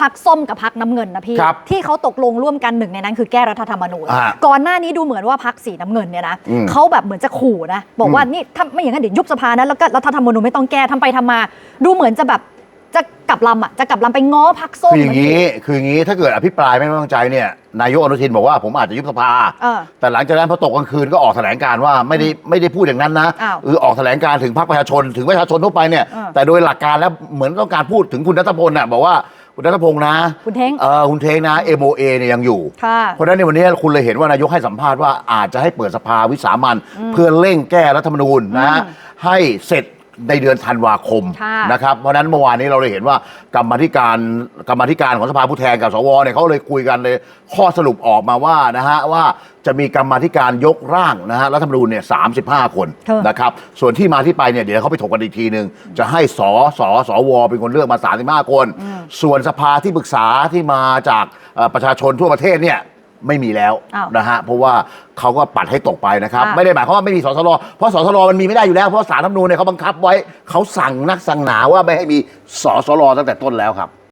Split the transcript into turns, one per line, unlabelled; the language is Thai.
พักส้มกับพักน้ำเงินนะพี่
ครับ
ที่เขาตกลงร่วมกันหนึ่งในนั้นคือแก้รัฐธรรมนูญ
อ่า
ก่อนหน้านี้ดูเหมือนว่าพักสีน้ำเงินเนี่ยนะ
อืม
เขาแบบเหมือนจะขู่นะ บอกว่านี่ถ้าไม่อย่างนั้นเดี๋ยวยุบสภานะแล้วก็รัฐธรรมนูญไม่ต้องแก้ทำไปทำมา ดูเหมือนจะแบบจะกลับลำอะจะกลับลำไปง้อพักส้ม
คืออย่าง
นี้
นี้คืออย่างนี้ถ้าเกิดอภิปรายไม่ไว้วางใจเนี่ยนายกอนุทินบอกว่าผมอาจจะยุบสภา
เออ
แต่หลังจากนั้นพอตกกลางคืนก็ออกแถลงการว่าไม่ได้ไม่ได้พูดอย่างนั้นนะ
อ้าว
เออออกแถลงการถึงพรรคประชาชนถึงประชาชนทั่วไปเนี่ย
เออ
แต่โดยหลักการแล้วเหมือนต้องการพูดถึงคุณนัทพลน่ะบอกว่า คุณนัทพงษ์นะ
คุณเท้ง
เออคุณเทงนะ MOA เนี่ยยังอยู่
ค่ะ
เพราะฉะนั้นในวันนี้คุณเลยเห็นว่านายกให้สัมภาษณ์ว่าอาจจะให้เปิดสภาวิสามันเพื่อเร่งแก้รัฐธรรมนูญนะฮะ
อืม
ให้เสร็จในเดือนธันวาคม
ค่ะ
นะครับเพราะฉะนั้นเมื่อวานนี้เราเลยเห็นว่ากรรมาธิการกรรมาธิการของสภาผู้แทนกับสวเนี่ยเขาเลยคุยกันเลยข้อสรุปออกมาว่านะฮะว่าจะมีกรรมาธิการยกร่างนะฮะรัฐธรรมนูญเนี่ยสาคน
เธอ
นะครับส่วนที่มาที่ไปเนี่ยเดี๋ยวเขาไปถกกันอีกทีหนึ่งจะให้สสสวเป็นคนเลือกมา 35 คน ส่วนสภาที่ปรึกษาที่มาจากเอ่อประชาชนทั่วประเทศเนี่ยไม่มีแล้ว
อ้าว
นะฮะเพราะว่าเขาก็ปัดให้ตกไปนะครับ
ค่ะ
ไม่ได้หมายความว่าไม่มีสสรเพราะสสรมันมีไม่ได้อยู่แล้วเพราะสารรัฐธรรมนูญเนี่ยเขาบังคับไว้เขาสั่งนักสั่งหนาว่าไม่ให้มีสสรตั้งแต่ต้นแล้วครับ